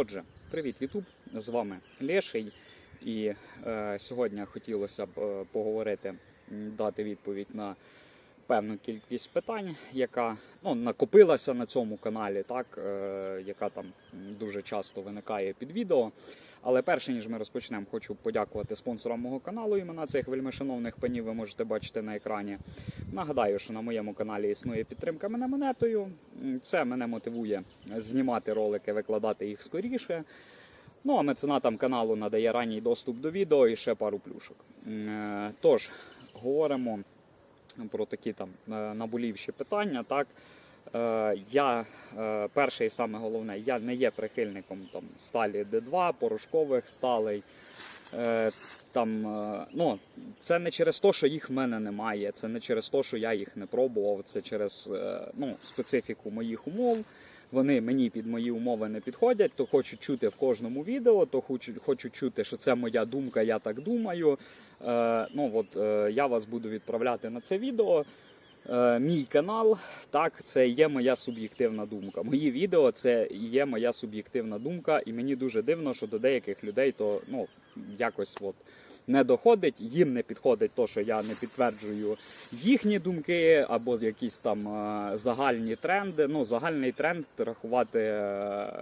Отже, привіт, Ютуб! З вами Леший. І е, сьогодні хотілося б е, поговорити, дати відповідь на певну кількість питань, яка ну, накопилася на цьому каналі, так, е, яка там дуже часто виникає під відео. Але перше ніж ми розпочнемо, хочу подякувати спонсорам мого каналу. Імена цих вельмишановних панів ви можете бачити на екрані. Нагадаю, що на моєму каналі існує підтримка мене монетою. Це мене мотивує знімати ролики, викладати їх скоріше. Ну а меценатам каналу надає ранній доступ до відео і ще пару плюшок. Е, Тож, говоримо про такі там е, наболівші питання. Так, Е, я е, перше і саме головне, я не є прихильником там сталі Д2, порошкових сталей. Там, ну, це не через те, що їх в мене немає, це не через те, що я їх не пробував, це через ну, специфіку моїх умов. Вони мені під мої умови не підходять, то хочу чути в кожному відео, то хочу, хочу чути, що це моя думка, я так думаю. Е, ну от е, я вас буду відправляти на це відео. Е, мій канал, так, це є моя суб'єктивна думка. Мої відео це є моя суб'єктивна думка, і мені дуже дивно, що до деяких людей то ну якось от не доходить, їм не підходить то, що я не підтверджую їхні думки або якісь там загальні тренди. Ну, загальний тренд рахувати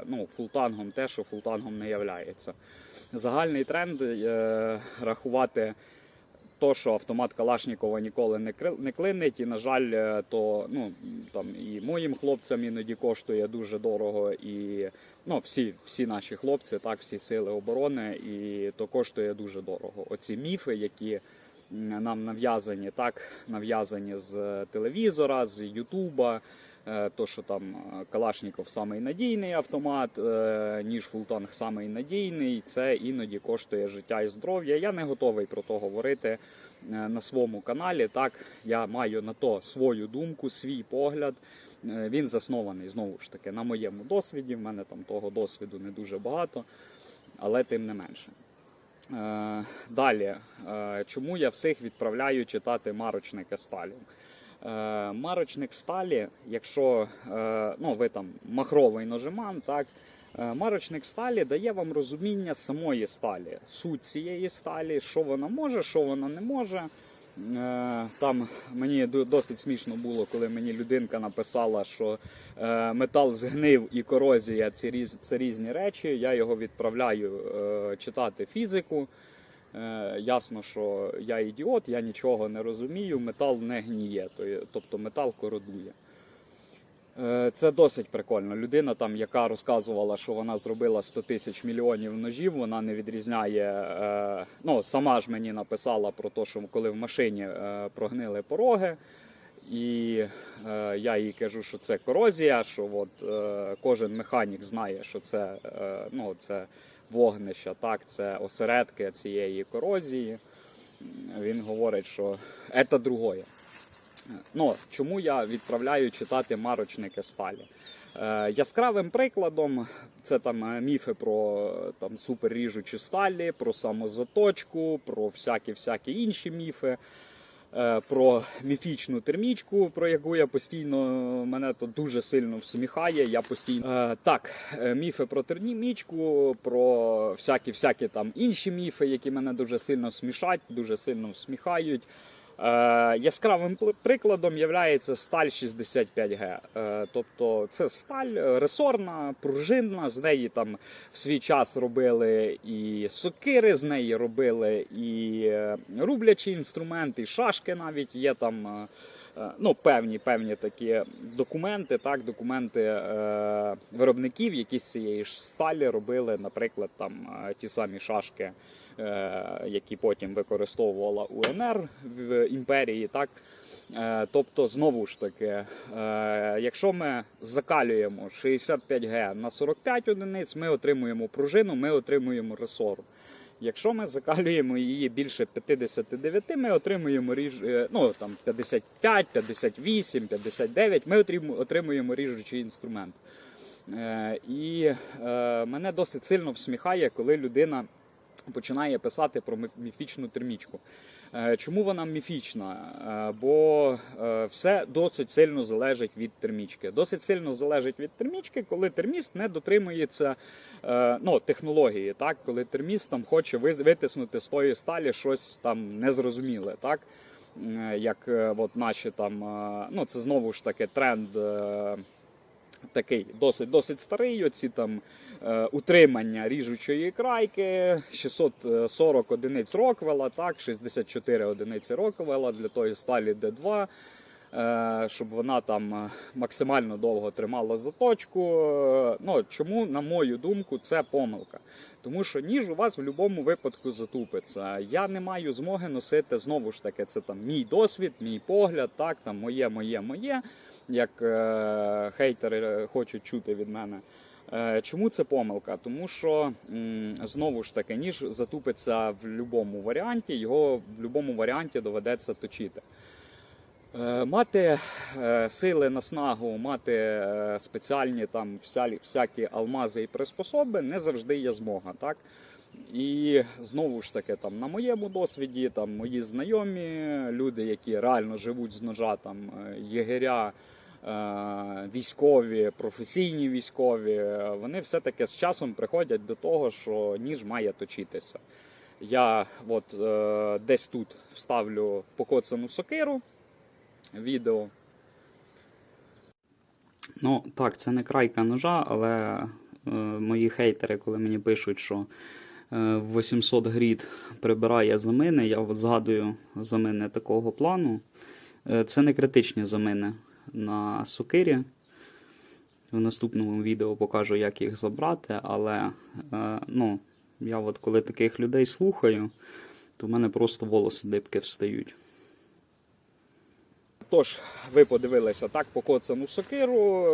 ну, фултангом те, що фултангом не являється. Загальний тренд е, рахувати то, що автомат Калашнікова ніколи не клинить, і на жаль, е, то ну там і моїм хлопцям іноді коштує дуже дорого, і ну всі, всі наші хлопці, так, всі сили оборони, і то коштує дуже дорого. Оці міфи, які нам нав'язані, так нав'язані з е, телевізора, з Ютуба. Е, То, що там е, Калашніков самий надійний автомат, е, ніж Фултанг самий надійний, це іноді коштує життя і здоров'я. Я не готовий про то говорити на своєму каналі. Так, я маю на то свою думку, свій погляд. Він заснований знову ж таки на моєму досвіді. В мене там того досвіду не дуже багато, але тим не менше. Далі, чому я всіх відправляю читати марочники Сталін? Е, Марочник сталі, якщо е, ну, ви там махровий ножиман, так, е, марочник сталі дає вам розуміння самої сталі, суть цієї сталі, що вона може, що вона не може. Там мені досить смішно було, коли мені людинка написала, що метал згнив і корозія це, різні речі. Я його відправляю читати фізику. Е, ясно, що я ідіот, я нічого не розумію, метал не гніє, тобто метал кородує. Е, Це досить прикольно. Людина, там, яка розказувала, що вона зробила 100 тисяч мільйонів ножів, вона не відрізняє. Е, ну, сама ж мені написала про те, що коли в машині прогнили пороги, і я їй кажу, що це корозія, що от, кожен механік знає, що це, ну, це вогнища, так, це осередки цієї корозії. Він говорить, що це другое. Ну, чому я відправляю читати марочники сталі? Е, яскравим прикладом це там е, міфи про там суперріжучі сталі, про самозаточку, про всякі всякі інші міфи. Е, Про міфічну термічку, про яку я постійно мене то дуже сильно всміхає. Я постійно е, так, е, міфи про термічку, про всякі всякі там інші міфи, які мене дуже сильно смішать, дуже сильно всміхають. Е, яскравим прикладом є сталь 65Г. Е, тобто це сталь е, ресорна, пружинна. З неї там в свій час робили і сокири, з неї робили і рублячі інструменти, і шашки навіть є там. Ну, певні певні такі документи, так, документи виробників, які з цієї ж сталі робили, наприклад, там ті самі шашки які потім використовувала УНР в імперії. Так? Е, Тобто, знову ж таки, е, якщо ми закалюємо 65Г на 45 одиниць, ми отримуємо пружину, ми отримуємо ресор. Якщо ми закалюємо її більше 59, ми отримуємо ріж... е, ну, там, 55, 58, 59, ми отрим- отримуємо ріжучий інструмент. Е, І е, мене досить сильно всміхає, коли людина починає писати про міфічну термічку. Е, Чому вона міфічна? Е, Бо е, все досить сильно залежить від термічки. Досить сильно залежить від термічки, коли терміст не дотримується ну, технології, так? коли терміст там хоче витиснути з тої сталі щось там незрозуміле. Так? Як от наші там, ну це знову ж таки тренд. Такий досить досить старий. Оці там утримання ріжучої крайки, 640 одиниць Роквела, так, 64 одиниці Роквела для тої сталі D2, е, щоб вона там е, максимально довго тримала заточку. Е, Ну, чому, на мою думку, це помилка? Тому що ніж у вас в будь-якому випадку затупиться. Я не маю змоги носити знову ж таки, це там мій досвід, мій погляд, так, там моє, моє, моє, як е, хейтери е, хочуть чути від мене. Е, Чому це помилка? Тому що знову ж таки ніж затупиться в будь-якому варіанті, його в будь-якому варіанті доведеться точити. Е, Мати е, сили наснагу, мати спеціальні там всякі, алмази і приспособи не завжди є змога, так? І знову ж таки, там на моєму досвіді, там мої знайомі, люди, які реально живуть з ножа, там єгеря, військові, професійні військові, е, вони все-таки з часом приходять до того, що ніж має точитися. Я от е, десь тут вставлю покоцану сокиру відео. Ну, так, це не крайка ножа, але е, мої хейтери, коли мені пишуть, що е, 800 грід прибирає замини, я от згадую замини такого плану. Е, це не критичні замини на сокирі. В наступному відео покажу, як їх забрати, але е, ну, я от коли таких людей слухаю, то в мене просто волоси дибки встають. Тож, ви подивилися так покоцану сокиру,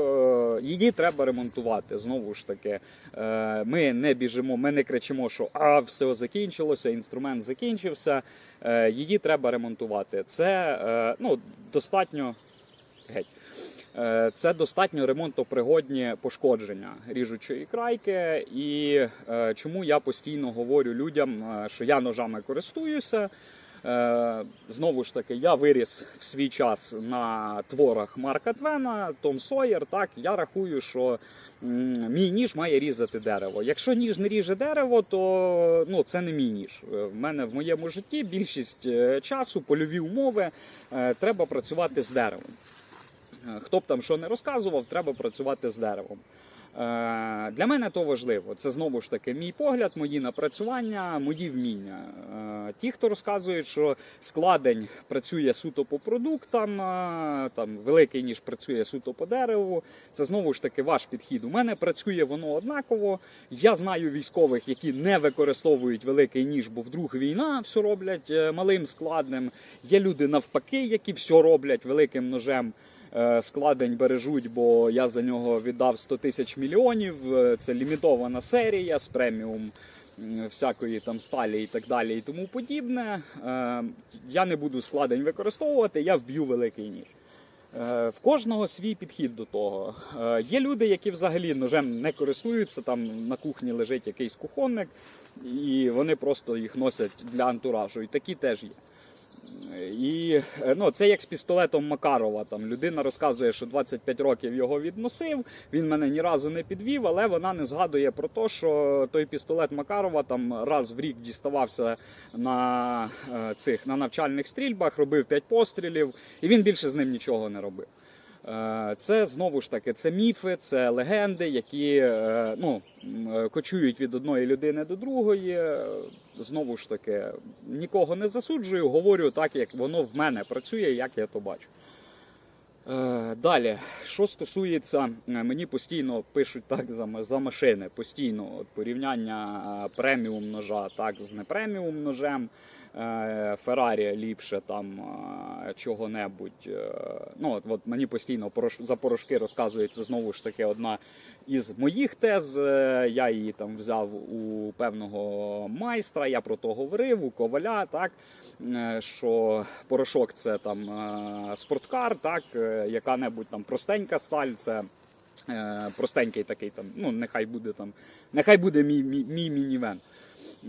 е, її треба ремонтувати. Знову ж таки, е, ми не біжимо, ми не кричимо, що а все закінчилося, інструмент закінчився. Е, Її треба ремонтувати. Це ну, достатньо геть. Е, Це достатньо ремонтопригодні пошкодження ріжучої крайки. І е, чому я постійно говорю людям, е, що я ножами користуюся. Знову ж таки, я виріс в свій час на творах Марка Твена, Том Сойер. Так, я рахую, що мій ніж має різати дерево. Якщо ніж не ріже дерево, то ну, це не мій ніж. В мене в моєму житті більшість часу, польові умови, треба працювати з деревом. Е, Хто б там що не розказував, треба працювати з деревом. Е, Для мене то важливо. Це знову ж таки мій погляд, мої напрацювання, мої вміння. Е, Ті, хто розказують, що складень працює суто по продуктам, там великий ніж працює суто по дереву. Це знову ж таки ваш підхід. У мене працює воно однаково. Я знаю військових, які не використовують великий ніж, бо вдруг війна все роблять малим складним. Є люди навпаки, які все роблять великим ножем. Е, Складень бережуть, бо я за нього віддав 100 тисяч мільйонів. Е, Це лімітована серія з преміум всякої там сталі і так далі, і тому подібне. Е, Я не буду складень використовувати, я вб'ю великий ніж. В кожного свій підхід до того. Є люди, які взагалі ножем не користуються. Там на кухні лежить якийсь кухонник, і вони просто їх носять для антуражу. І такі теж є. І е, ну, це як з пістолетом Макарова. Там людина розказує, що 25 років його відносив. Він мене ні разу не підвів, але вона не згадує про те, що той пістолет Макарова там раз в рік діставався на е, цих на навчальних стрільбах, робив 5 пострілів, і він більше з ним нічого не робив. Е, Це знову ж таки це міфи, це легенди, які е, ну, е, кочують від одної людини до другої. Знову ж таки, нікого не засуджую, говорю так, як воно в мене працює, як я то бачу. Далі, що стосується, мені постійно пишуть так за, машини, постійно порівняння преміум ножа так, з непреміум ножем. Е, Феррарі ліпше там е, чого-небудь. Е, Ну, от, мені постійно за порошки розказується знову ж таки одна із моїх тез. Я її там взяв у певного майстра, я про то говорив, у коваля, так, що порошок це там спорткар, так, яка-небудь там простенька сталь, це простенький такий там, ну, нехай буде там, нехай буде мій, мій, мій мінівен.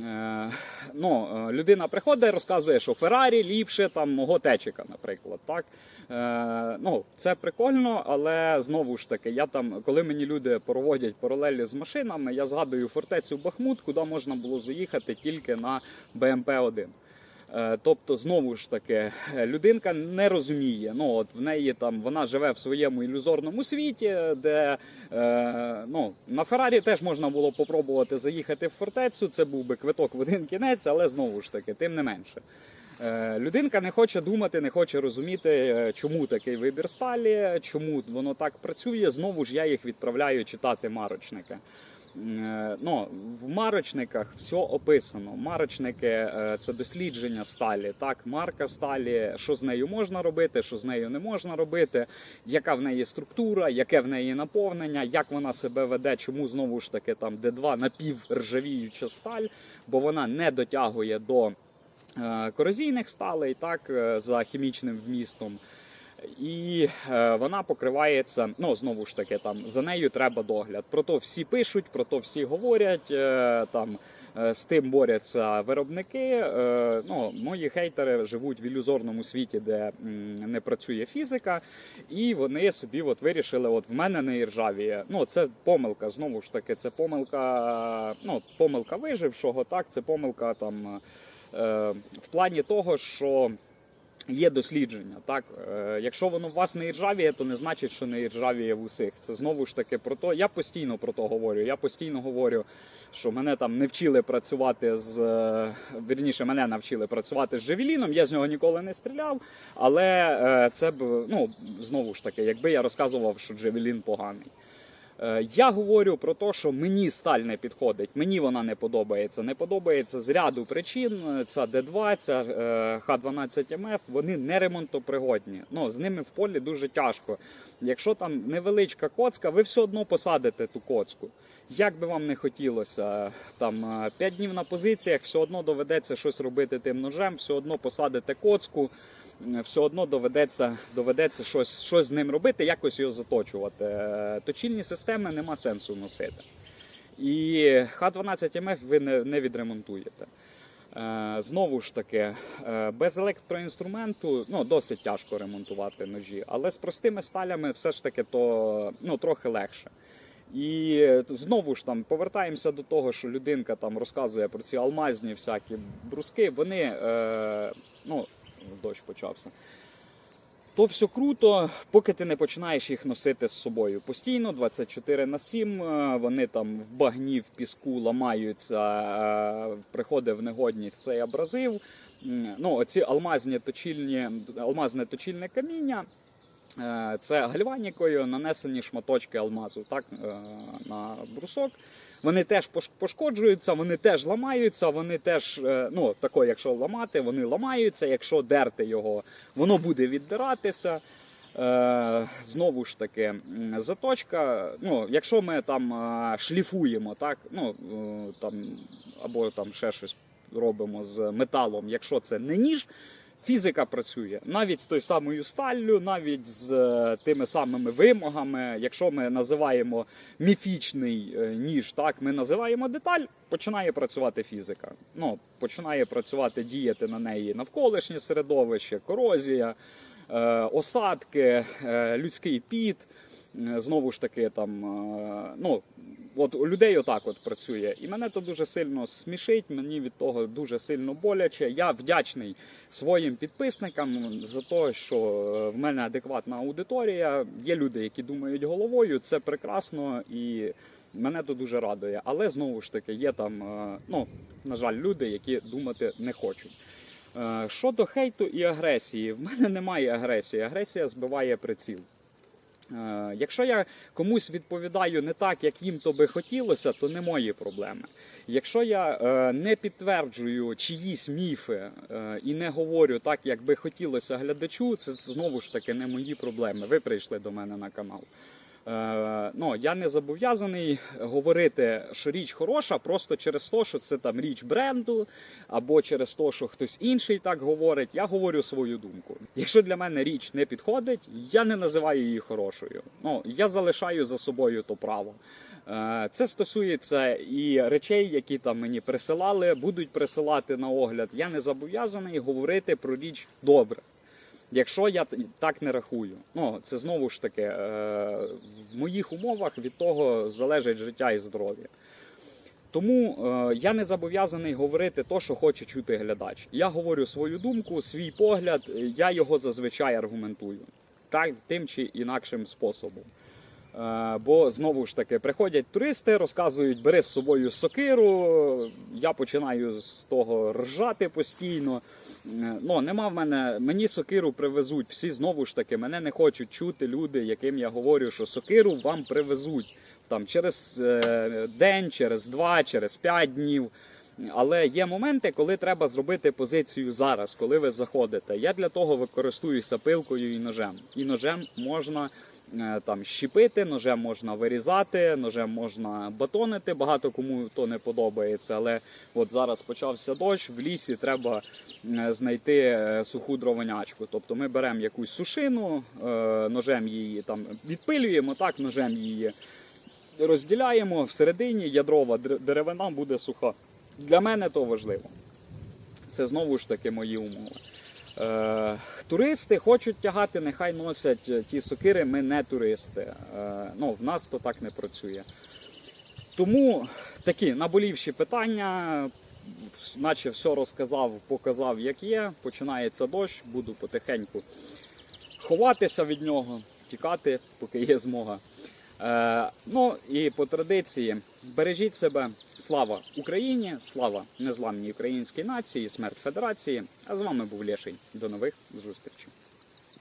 Е, ну, е, людина приходить і розказує, що Феррарі ліпше там мого течика, наприклад. Так? Е, ну, це прикольно, але знову ж таки, я там, коли мені люди проводять паралелі з машинами, я згадую фортецю Бахмут, куди можна було заїхати тільки на БМП-1. Е, Тобто, знову ж таки, е, людинка не розуміє. Ну от в неї там вона живе в своєму ілюзорному світі, де е, ну на Феррарі теж можна було попробувати заїхати в фортецю. Це був би квиток в один кінець, але знову ж таки, тим не менше. Е, Людинка не хоче думати, не хоче розуміти, чому такий вибір сталі, чому воно так працює. Знову ж я їх відправляю читати марочники. Е, Ну, в марочниках все описано. Марочники е, це дослідження сталі, так, марка сталі, що з нею можна робити, що з нею не можна робити, яка в неї структура, яке в неї наповнення, як вона себе веде, чому знову ж таки там Д2 напівржавіюча сталь, бо вона не дотягує до е, корозійних сталей, так, за хімічним вмістом. І е, вона покривається. Ну знову ж таки, там за нею треба догляд. Про то всі пишуть, про то всі говорять. Е, там е, з тим борються виробники. Ну, мої хейтери живуть в ілюзорному світі, де не працює фізика, і вони собі от вирішили: от в мене не іржавіє. Ну це помилка. Знову ж таки, це помилка. Ну, помилка вижившого. Так, це помилка там в плані того, що. Є дослідження, так е, якщо воно у вас не іржавіє, то не значить, що не іржавіє в усіх. Це знову ж таки про то. Я постійно про то говорю. Я постійно говорю, що мене там не вчили працювати з е, вірніше, мене навчили працювати з Джевеліном. Я з нього ніколи не стріляв. Але е, це б ну знову ж таки, якби я розказував, що Джевелін поганий. Е, Я говорю про те, що мені сталь не підходить, мені вона не подобається. Не подобається з ряду причин. Ця Д2, ця е, Х12МФ, вони не ремонтопригодні. Ну, з ними в полі дуже тяжко. Якщо там невеличка коцка, ви все одно посадите ту коцку. Як би вам не хотілося, там 5 днів на позиціях, все одно доведеться щось робити тим ножем, все одно посадите коцку все одно доведеться, доведеться щось, щось з ним робити, якось його заточувати. Е, Точильні системи нема сенсу носити. І Х12МФ ви не, не відремонтуєте. Е, Знову ж таки, е, без електроінструменту ну, досить тяжко ремонтувати ножі, але з простими сталями все ж таки то ну, трохи легше. І знову ж там повертаємося до того, що людинка там розказує про ці алмазні всякі бруски. Вони е, ну, дощ почався. То все круто, поки ти не починаєш їх носити з собою постійно, 24 на 7, е, вони там в багні, в піску ламаються, е, приходить в негодність цей абразив. Ну, оці алмазні точильні, алмазне точильне каміння. е, Це гальванікою нанесені шматочки алмазу так, на брусок. Вони теж пош- пошкоджуються, вони теж ламаються, вони теж, е, ну, тако, якщо ламати, вони ламаються, якщо дерти його, воно буде віддиратися. Е, знову ж таки, заточка. Ну, якщо ми там е, шліфуємо, так, ну, там, або там ще щось робимо з металом, якщо це не ніж, фізика працює навіть з тою самою сталлю, навіть з е, тими самими вимогами. Якщо ми називаємо міфічний е, ніж, так ми називаємо деталь, починає працювати фізика. Ну, починає працювати, діяти на неї навколишнє середовище, корозія, е, осадки, людський піт. Знову ж таки, там ну от у людей отак от працює, і мене то дуже сильно смішить. Мені від того дуже сильно боляче. Я вдячний своїм підписникам за те, що е, в мене адекватна аудиторія. Є люди, які думають головою. Це прекрасно і. Мене то дуже радує, але знову ж таки є там, е, ну на жаль, люди, які думати не хочуть. Е, Щодо хейту і агресії, в мене немає агресії. Агресія збиває приціл. Е, Якщо я комусь відповідаю не так, як їм то би хотілося, то не мої проблеми. Якщо я е, не підтверджую чиїсь міфи е, і не говорю так, як би хотілося глядачу, це знову ж таки не мої проблеми. Ви прийшли до мене на канал. Е, ну, я не зобов'язаний говорити, що річ хороша, просто через те, що це там річ бренду, або через те, що хтось інший так говорить. Я говорю свою думку. Якщо для мене річ не підходить, я не називаю її хорошою. Ну, я залишаю за собою то право. Е, Це стосується і речей, які там мені присилали, будуть присилати на огляд. Я не зобов'язаний говорити про річ добре. Якщо я так не рахую, ну це знову ж таки е, в моїх умовах від того залежить життя і здоров'я. Тому е, я не зобов'язаний говорити те, що хоче чути глядач. Я говорю свою думку, свій погляд, е, я його зазвичай аргументую так, тим чи інакшим способом. Е, бо знову ж таки приходять туристи, розказують, бери з собою сокиру. Я починаю з того ржати постійно. Е, Ну, нема в мене, мені сокиру привезуть. Всі знову ж таки мене не хочуть чути люди, яким я говорю, що сокиру вам привезуть там через е, день, через два, через п'ять днів. Але є моменти, коли треба зробити позицію зараз, коли ви заходите. Я для того використовуюся пилкою і ножем. І ножем можна там щепити, ножем можна вирізати, ножем можна батонити. Багато кому то не подобається. Але от зараз почався дощ, в лісі треба е, знайти е, суху дровонячку. Тобто ми беремо якусь сушину, е, ножем її там відпилюємо, так ножем її розділяємо всередині ядрова деревина буде суха. Для мене то важливо. Це знову ж таки мої умови. Е, туристи хочуть тягати, нехай носять е, ті сокири, ми не туристи. Е, ну, в нас то так не працює. Тому такі наболівші питання, наче все розказав, показав, як є. Починається дощ, буду потихеньку ховатися від нього, тікати, поки є змога. Е, ну і по традиції бережіть себе. Слава Україні, слава незламній українській нації, смерть Федерації. А з вами був Лєший. До нових зустрічей.